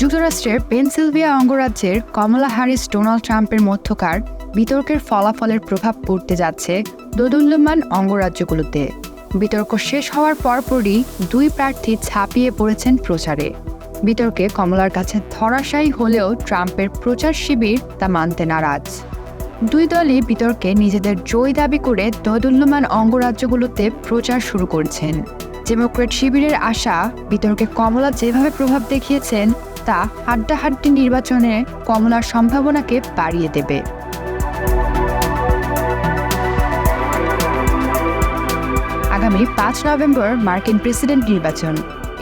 যুক্তরাষ্ট্রের পেনসিলভিয়া অঙ্গরাজ্যের কমলা Harris Donald ট্রাম্পের মধ্যকার বিতর্কের ফলাফলের প্রভাব পড়তে যাচ্ছে দোদুল্যমান অঙ্গরাজ্যগুলোতে। বিতর্ক শেষ হওয়ার পরপরই দুই প্রার্থী ছাপিয়ে পড়েছেন প্রচারে। বিতর্কে কমলার কাছে ধরাশায়ী হলেও ট্রাম্পের প্রচার শিবির তা মানতে নারাজ। দুই দলই বিতর্কে নিজেদের জয় দাবি করে দোদুল্যমান অঙ্গরাজ্যগুলোতে প্রচার শুরু করছেন। ডেমোক্রেট শিবিরের আশা বিতর্কে কমলা যেভাবে প্রভাব দেখিয়েছেন তা হাড্ডাহাড্ডি নির্বাচনে কমলার সম্ভাবনাকে বাড়িয়ে দেবে। আগামী পাঁচ নভেম্বর মার্কিন প্রেসিডেন্ট নির্বাচন।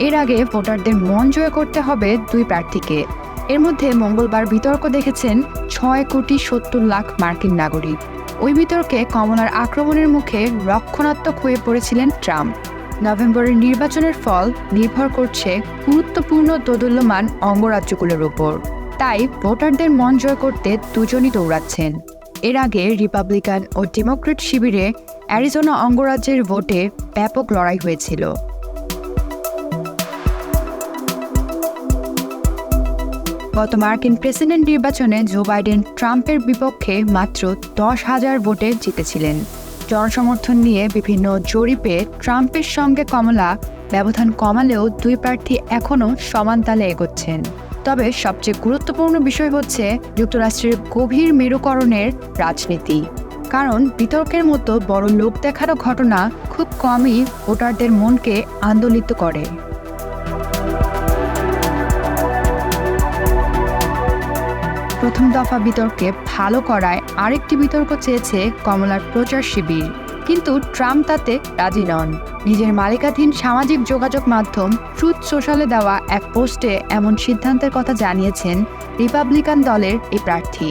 এর আগে ভোটারদের মন জয় করতে হবে দুই প্রার্থীকে। এর মধ্যে মঙ্গলবার বিতর্ক দেখেছেন ছয় কোটি সত্তর লাখ মার্কিন নাগরিক। ওই বিতর্কে কমলার আক্রমণের মুখে রক্ষণাত্মক হয়ে পড়েছিলেন ট্রাম্প। নভেম্বরের নির্বাচনের ফল নির্ভর করছে গুরুত্বপূর্ণ দোদুল্যমান অঙ্গরাজ্যগুলোর ওপর তাই ভোটারদের মন জয় করতে দুজনই দৌড়াচ্ছেন। এর আগে রিপাবলিকান ও ডেমোক্রেট শিবিরে অ্যারিজোনা অঙ্গরাজ্যের ভোটে ব্যাপক লড়াই হয়েছিল। গত মার্কিন প্রেসিডেন্ট নির্বাচনে জো বাইডেন ট্রাম্পের বিপক্ষে মাত্র দশ হাজার ভোটে জিতেছিলেন। জনসমর্থন নিয়ে বিভিন্ন জরিপে ট্রাম্পের সঙ্গে কমলা ব্যবধান কমালেও দুই প্রার্থী এখনও সমান তালে এগোচ্ছেন। তবে সবচেয়ে গুরুত্বপূর্ণ বিষয় হচ্ছে যুক্তরাষ্ট্রের গভীর মেরুকরণের রাজনীতি। কারণ বিতর্কের মতো বড় লোক দেখানো ঘটনা খুব কমই ভোটারদের মনকে আন্দোলিত করে। প্রথম দফা বিতর্কে ভালো করায় আরেকটি বিতর্ক চেয়েছে কমলার প্রচার শিবির। কিন্তু ট্রাম্প তাতে রাজি নন। নিজের মালিকাধীন সামাজিক যোগাযোগ মাধ্যম ট্রুথ সোশ্যালে দেওয়া এক পোস্টে এমন সিদ্ধান্তের কথা জানিয়েছেন রিপাবলিকান দলের এই প্রার্থী।